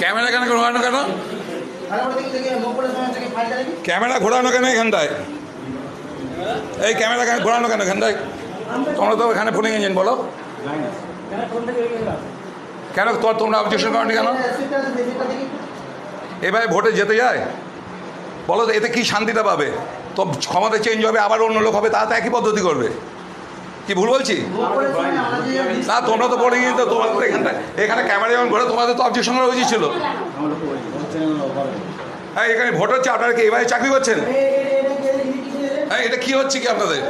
Camera কেন ঘোরানো কেন? ক্যামেরা ঘোরানো কেন এখানটায়? এই ক্যামেরা কেন ঘোরানো কেন এখানটায়? তোমরা তো এখানে ফোনে ইঞ্জিন বলো। কেন তোর তোমরা অবজেকশন করনি কেন? এভাবে ভোটে যেতে যায়? বলো এতে কি শান্তিটা পাবে? তো ক্ষমতা চেঞ্জ হবে, আবার অন্য লোক হবে, তা তো একই পদ্ধতি করবে। কি ভুল বলছি? না তোমরা তো পড়ে গিয়ে তো তোমাদের তো এখানে ক্যামেরা যেমন ঘোরে তোমাদের তো অবজেকশন করা উচিত ছিল। হ্যাঁ এখানে ভোট হচ্ছে আপনারা কি এবারে চাকরি করছেন? হ্যাঁ এটা কি হচ্ছে কি আপনাদের?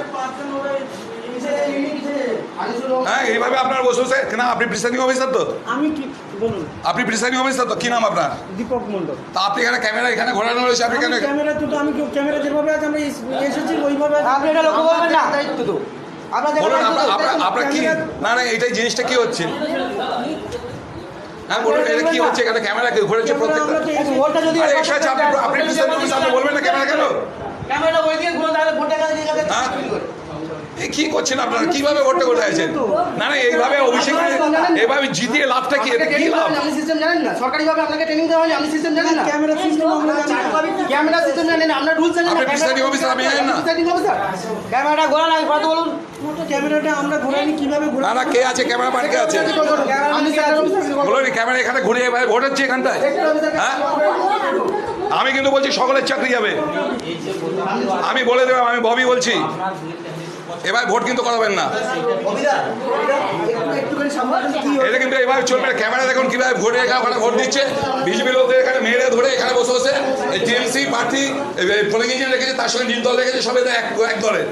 হ্যাঁ এইভাবে আপনার বসে বসে না আপনি প্রিসাইডিং অফিসার তো। আমি বলুন। আপনি প্রিসাইডিং অফিসার তো কি নাম আপনার? দীপক মন্ডল তা আপনি এখানে ক্যামেরা এখানে ঘোরানো রয়েছে আপনি কেন ক্যামেরা তো আমি ক্যামেরা যেভাবে আছে আমরা এসেছি ওইভাবে আপনি এটা লক্ষ্য করবেন না। দায়িত্ব তো। বলুন আপনার কি না না এটাই জিনিসটা কি হচ্ছে? হ্যাঁ বলুন এটা কি হচ্ছে? এখানে ক্যামেরা কে ঘুরেছে প্রত্যেকটা? আপনি বলবেন না ক্যামেরা কেন ক্যামেরাটা ওই দিকে ঘুরে তাহলে ভোটটা কাছে দিয়ে গেছে হ্যাঁ? এই কি করছেন আপনারা? কীভাবে ভোটটা করে আছেন না না এইভাবে অভিষেক এইভাবে জিতিয়ে লাভটা কি? এটা কি লাভ? আপনি সিস্টেম জানেন না। সরকারিভাবে আপনাকে ট্রেনিং দেওয়া হয়নি আপনি সিস্টেম জানেন না। ক্যামেরা সিস্টেম আমরা জানি ক্যামেরা সিস্টেম জানেন না আপনার রুলস জানেন না। আপনি presiding officer, আমি জানি না। প্রিসাইডিং অফিসার ক্যামেরাটা ঘোরান আগে কথা বলুন। ক্যামেরাটা আমরা ঘোরাইনি কীভাবে না ঘোরাই না কে আছে? ক্যামেরা ম্যান কে আছে অফিসার বলুন ক্যামেরা এখানে ঘুরে এভাবে ভোট হচ্ছে এখানটায়? হ্যাঁ? আমি কিন্তু বলছি সকলের চাকরি যাবে। আমি বলে দেবো আমি ববি বলছি। এবার ভোট কিন্তু করাবেন না। এটা কিন্তু এভাবে চলবে ক্যামেরা দেখুন কীভাবে ভোটে এখানে ওখানে ভোট দিচ্ছে। বিজেপি লোকদের এখানে মেয়েরা ধরে এখানে বসে বসে। এই টিএমসি প্রার্থী পোলিং এজেন্ট রেখেছে তার সঙ্গে নির্দল রেখেছে সবাই এক এক দলের।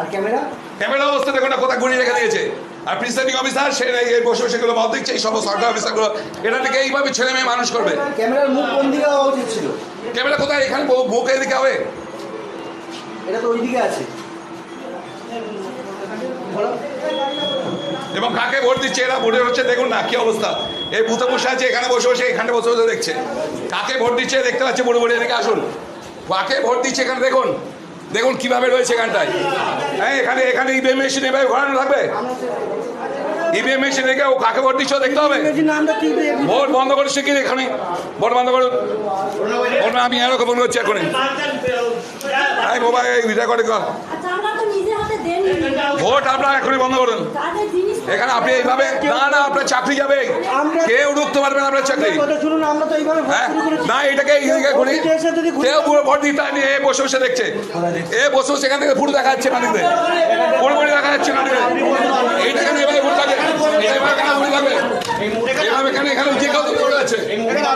আর ক্যামেরা? ক্যামেরা অবস্থা দেখুন না কোথায় ঘুরিয়ে রেখে দিয়েছে। আর প্রিসাইডিং অফিসার সে বসে বসে গুলো মত দিচ্ছে এই সব সরকার অফিসারগুলো এটা থেকে এইভাবে ছেলে মেয়ে মানুষ করবে? ক্যামেরার মুখ কোন দিকে হওয়া উচিত ছিল? ক্যামেরা কোথায়? এখানে বুকে এদিকে হবে। এটা তো ওই দিকে আছে। এবং কাকে ভোট দিচ্ছে এরা ভোটের হচ্ছে, দেখুন না কি অবস্থা। এই বুথে বসে আছে এখানে বসে বসে, এখানে বসে বসে দেখছে। কাকে ভোট দিচ্ছে দেখতে পাচ্ছে, বুড়ো বুড়ি এদিকে আসুন। কাকে ভোট দিচ্ছে এখানে দেখুন। দেখুন কীভাবে রয়েছে এখানটায়। হ্যাঁ এখানে এখানে ইভিএম মেশিন এভাবে ঘোরানো থাকবে। ইভিএম মেশিন রেখে ও কাকে ভোট দিচ্ছে দেখতে হবে। ভোট বন্ধ করে কি এখানে? ভোট বন্ধ করুন। ভোট আমি এরকম করছি এখন এই মোবাইল রেকর্ডিং কর। ভোট আপনারা এখনই বন্ধ করুন। এখানে আপনি এইভাবে না না আপনার চাকরি যাবে। কেউ ঢুকতে পারবেন আপনার চাকরি। কথা শুনুন আমরা তো এইভাবে ভোট হ্যাঁ। না এটাকে ঘুরি- কেউ পুরো ভোট দিতে হয়নি এ বসে বসে দেখছে। এ বসে বসে এখান থেকে পুরো দেখা যাচ্ছে নানিতে পুরো পুরো দেখা যাচ্ছে নানিতে এইটা কেন এভাবে ভোট লাগে? এভাবে কেন এখানে যে কাউ ভোট আছে না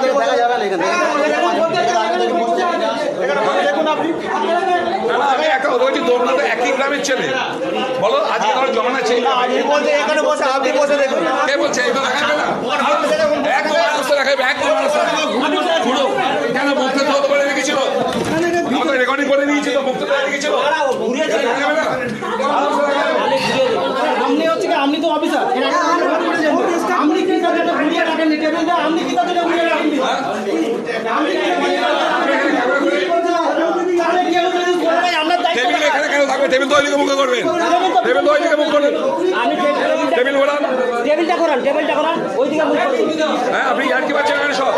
এখানে না না আমি একটা কথা বলছি তোমরা তো একই গ্রামের ছেলে। বলো আজকে ধরো জমানা চেঞ্জ এখানে বসে আপনি বসে দেখুন। কে বলছে? এইভাবে দেখাবে না? একদম মানুষটা দেখাবে একদম মানুষটা পুরো কেন মুখতে তো করে রেখেছিল আমাদের রেকর্ডিং করে নিয়েছে তো রেখেছিল আপনি হচ্ছে কি আপনি তো অফিসার আপনি কি তাদের ঘুরিয়ে রাখেন আপনি কি তাদের রাখেন আপনি কি তাহলে কেউ যদি বলে দেয়, আপনার দায়িত্ব টেবিল এখানে ওইদিকে মুখে করবেন। টেবিল দৈনিক মুখ করবেন। টেবিল ঘোরান। টেবিলটা করান টেবিলটা করান ওইদিকে মুখ হ্যাঁ আপনি আর কি পাচ্ছেন এখানে সব।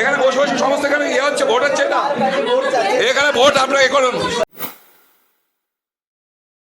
এখানে বসে বসে সমস্ত এখানে ইয়ে হচ্ছে ভোট হচ্ছে না এখানে ভোট আপনারা এ করুন।